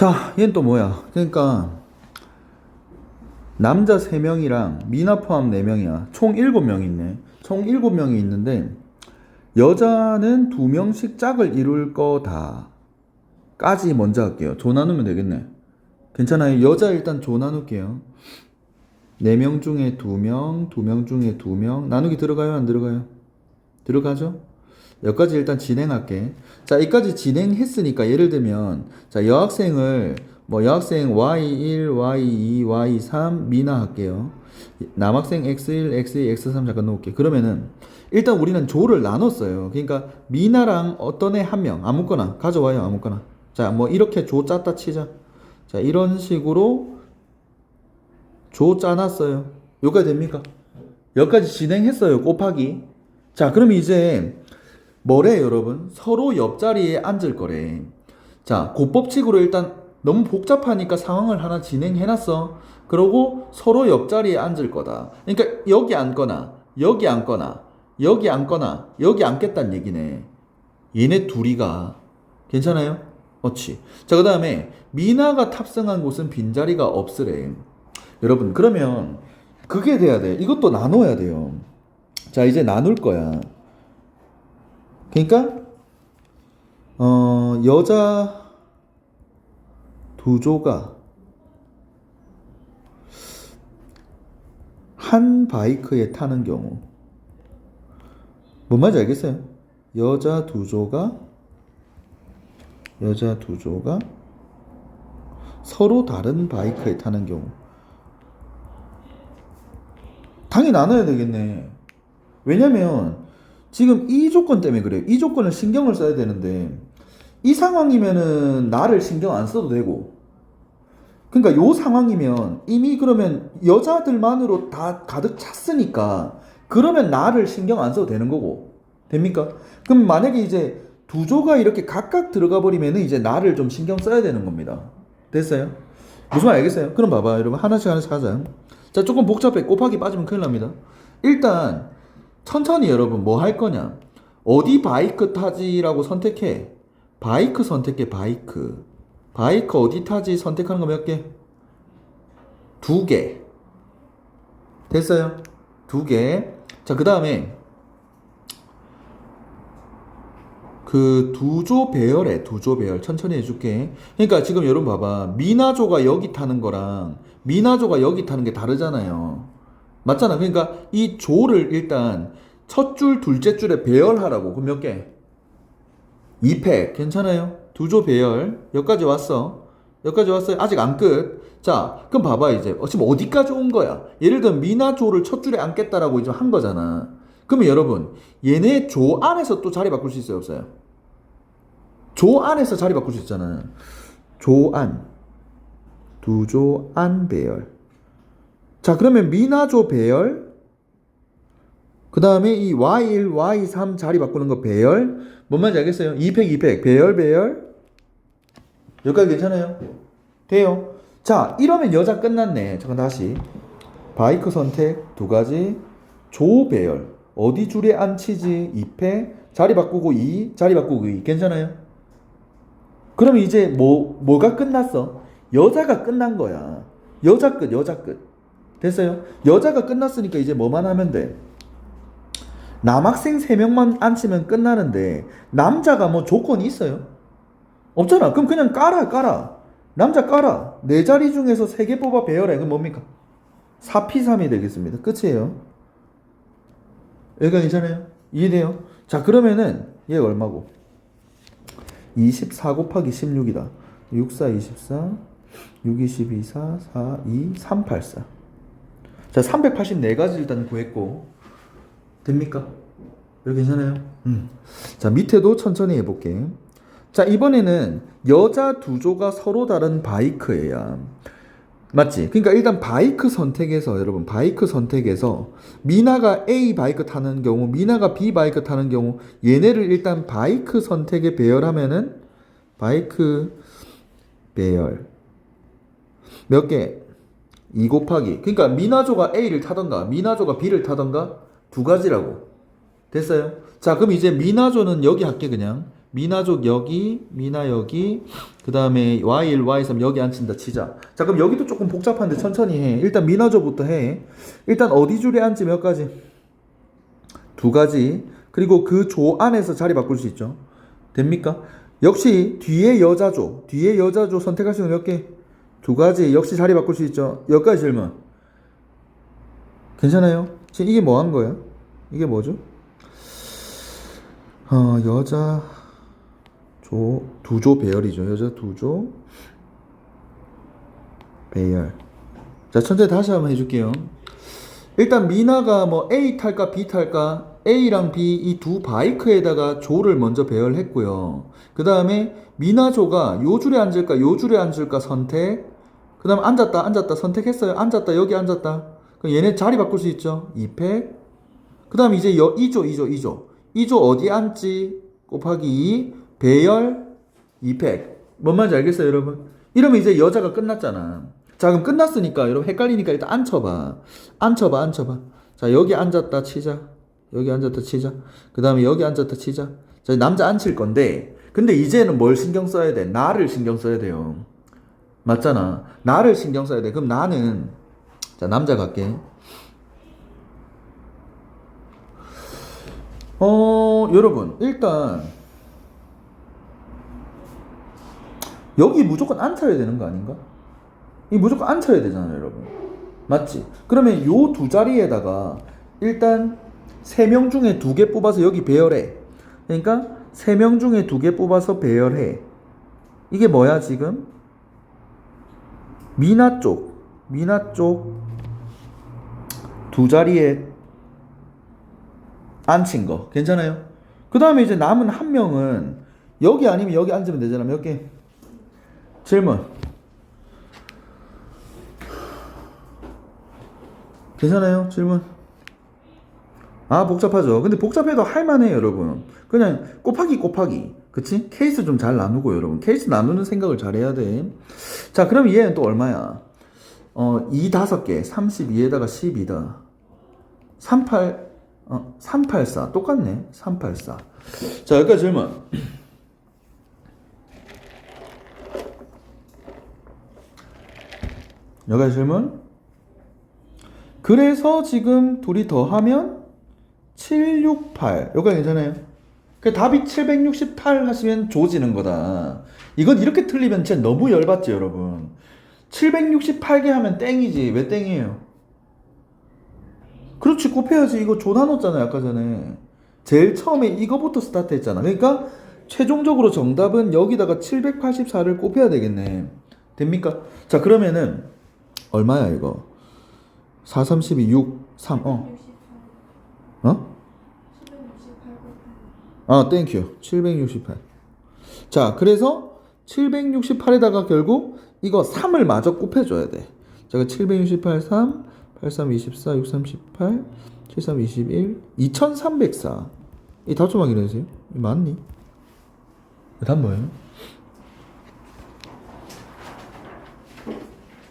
자, 얘는 또 뭐야? 그러니까 남자 3명이랑 미나 포함 4명이야. 총 7명 있네. 총 7명이 있는데 여자는 2명씩 짝을 이룰 거다. 까지 먼저 할게요. 조 나누면 되겠네. 괜찮아요. 여자 일단 조 나눌게요. 4명 중에 2명, 2명 중에 2명. 나누기 들어가요? 안 들어가요? 들어가죠? 여기까지 일단 진행할게. 자, 여기까지 진행했으니까 예를 들면 자, 여학생을 뭐 여학생 Y1, Y2, Y3 미나 할게요. 남학생 X1, X2, X3 잠깐 놓을게. 그러면은 일단 우리는 조를 나눴어요. 그러니까 미나랑 어떤 애 한 명 아무거나 가져와요. 아무거나. 자, 뭐 이렇게 조 짰다 치자. 자, 이런 식으로 조 짜놨어요. 여기까지 됩니까? 여기까지 진행했어요. 곱하기. 자, 그럼 이제 뭐래 여러분? 서로 옆자리에 앉을 거래. 자, 고법칙으로 일단 너무 복잡하니까 상황을 하나 진행해놨어. 그러고 서로 옆자리에 앉을 거다. 그러니까 여기 앉거나 여기 앉거나 여기 앉거나 여기 앉겠다는 얘기네. 얘네 둘이가 괜찮아요? 어치. 자, 그 다음에 미나가 탑승한 곳은 빈자리가 없으래. 여러분, 그러면 그게 돼야 돼. 이것도 나눠야 돼요. 자, 이제 나눌 거야. 그러니까 어 여자 두 조가 한 바이크에 타는 경우 뭔 말인지 알겠어요? 여자 두 조가 여자 두 조가 서로 다른 바이크에 타는 경우 당연히 나눠야 되겠네. 왜냐면 지금 이 조건 때문에 그래요. 이 조건을 신경을 써야 되는데 이 상황이면은 나를 신경 안 써도 되고 그러니까 요 상황이면 이미 그러면 여자들만으로 다 가득 찼으니까 그러면 나를 신경 안 써도 되는 거고 됩니까? 그럼 만약에 이제 두 조가 이렇게 각각 들어가 버리면은 이제 나를 좀 신경 써야 되는 겁니다. 됐어요? 무슨 말 알겠어요? 그럼 봐봐 여러분 하나씩 하나씩 하자. 자 조금 복잡해 곱하기 빠지면 큰일 납니다. 일단 천천히 여러분 뭐 할 거냐? 어디 바이크 타지라고 선택해. 바이크 선택해 바이크. 바이크 어디 타지 선택하는 거 몇 개? 두 개. 됐어요? 두 개. 자, 그 다음에 그 두조 배열에 두조 배열 천천히 해줄게. 그러니까 지금 여러분 봐봐. 미나조가 여기 타는 거랑 미나조가 여기 타는 게 다르잖아요. 맞잖아. 그러니까 이 조를 일단 첫 줄, 둘째 줄에 배열하라고. 그럼 몇 개? 2팩. 괜찮아요? 두 조 배열. 여기까지 왔어. 여기까지 왔어요. 아직 안 끝. 자, 그럼 봐봐, 이제. 어, 지금 어디까지 온 거야? 예를 들면, 미나 조를 첫 줄에 앉겠다라고 이제 한 거잖아. 그러면 여러분, 얘네 조 안에서 또 자리 바꿀 수 있어요, 없어요? 조 안에서 자리 바꿀 수 있잖아. 조 안. 두 조 안 배열. 자, 그러면 미나조 배열. 그 다음에 이 Y1, Y3 자리 바꾸는 거 배열. 뭔 말인지 알겠어요? 2팩, 2팩. 배열, 배열. 여기까지 괜찮아요? 돼요. 자, 이러면 여자 끝났네. 잠깐 다시. 바이크 선택 두 가지. 조 배열. 어디 줄에 앉히지? 2팩. 자리 바꾸고 2, 자리 바꾸고 2. 괜찮아요? 그럼 이제 뭐, 뭐가 끝났어? 여자가 끝난 거야. 여자 끝, 여자 끝. 됐어요? 여자가 끝났으니까 이제 뭐만 하면 돼? 남학생 3명만 앉히면 끝나는데 남자가 뭐 조건이 있어요? 없잖아. 그럼 그냥 깔아 깔아. 남자 깔아. 네 자리 중에서 3개 뽑아 배열해. 그럼 뭡니까? 4P3이 되겠습니다. 끝이에요. 여기가 괜찮아요? 이해돼요? 자 그러면은 얘가 얼마고? 24 곱하기 16이다. 6, 4, 24, 6, 22, 24, 4, 2, 3, 8, 4. 자, 384가지 일단 구했고 됩니까? 여기 괜찮아요? 음. 자, 밑에도 천천히 해볼게. 자, 이번에는 여자 두 조가 서로 다른 바이크예요. 맞지? 그러니까 일단 바이크 선택에서 여러분 바이크 선택에서 미나가 A 바이크 타는 경우, 미나가 B 바이크 타는 경우 얘네를 일단 바이크 선택에 배열하면은 바이크 배열 몇 개? 2 곱하기. 그러니까 미나조가 A를 타던가 미나조가 B를 타던가 두 가지라고. 됐어요? 자, 그럼 이제 미나조는 여기 할게 그냥. 미나족 여기, 미나 여기, 그 다음에 Y1, Y3 여기 앉힌다 치자. 자, 그럼 여기도 조금 복잡한데 천천히 해. 일단 미나족부터 해. 일단 어디 줄에 앉지 몇 가지? 두 가지. 그리고 그 조 안에서 자리 바꿀 수 있죠. 됩니까? 역시 뒤에 여자조, 뒤에 여자조 선택할 수 있는 몇 개? 두 가지. 역시 자리 바꿀 수 있죠. 여기까지 질문. 괜찮아요? 지금 이게 뭐 한 거야? 이게 뭐죠? 어, 여자 조, 두조 배열이죠. 여자 두조 배열. 자, 천천히 다시 한번 해줄게요. 일단 미나가 뭐 A 탈까 B 탈까 A랑 B 이 두 바이크에다가 조를 먼저 배열했고요. 그 다음에 미나조가 요 줄에 앉을까 요 줄에 앉을까 선택. 그 다음에 앉았다 앉았다 선택했어요. 앉았다 여기 앉았다. 그럼 얘네 자리 바꿀 수 있죠. 2팩. 그 다음에 이제 여 2조 2조 2조 2조 어디 앉지 곱하기 2 배열 2팩. 뭔 말인지 알겠어요 여러분? 이러면 이제 여자가 끝났잖아. 자 그럼 끝났으니까 여러분 헷갈리니까 일단 앉혀봐. 앉혀봐 앉혀봐. 자 여기 앉았다 치자. 여기 앉았다 치자. 그 다음에 여기 앉았다 치자. 자 남자 앉힐 건데 근데 이제는 뭘 신경 써야 돼? 나를 신경 써야 돼요. 맞잖아. 나를 신경 써야 돼. 그럼 나는 자 남자 갈게. 어 여러분 일단 여기 무조건 앉혀야 되는 거 아닌가? 이 무조건 앉혀야 되잖아요, 여러분. 맞지? 그러면 요 두 자리에다가 일단 세 명 중에 두 개 뽑아서 여기 배열해. 그러니까 세 명 중에 두 개 뽑아서 배열해. 이게 뭐야 지금? 미나 쪽, 미나 쪽 두 자리에 앉힌 거 괜찮아요? 그 다음에 이제 남은 한 명은 여기 아니면 여기 앉으면 되잖아 몇 개? 질문 괜찮아요? 질문 아 복잡하죠. 근데 복잡해도 할만해요 여러분. 그냥 곱하기 곱하기. 그치? 케이스 좀 잘 나누고 여러분. 케이스 나누는 생각을 잘 해야 돼 자 그럼 얘는 또 얼마야? 어, 2 다섯 개. 32에다가 12다. 38 어, 384 똑같네. 384 자 여기까지 질문. 여기까지 질문. 그래서 지금 둘이 더하면 768 여기까지 괜찮아요? 그 답이 768 하시면 조지는 거다 이건 이렇게 틀리면 진짜 너무 열받지 여러분 768개 하면 땡이지 왜 땡이에요? 그렇지 곱해야지 이거 조 나눴잖아요 아까 전에 제일 처음에 이거부터 스타트 했잖아 그러니까 최종적으로 정답은 여기다가 784를 곱해야 되겠네 됩니까? 자 그러면은 얼마야 이거 4, 3, 12, 6, 3 어? 어? 아 땡큐 768 자 그래서 768에다가 결국 이거 3을 마저 곱해줘야 돼. 제가 768 3 83 24 63 18 73 21 2304 이 답 좀 확인해 주세요. 이 맞니? 답 뭐예요?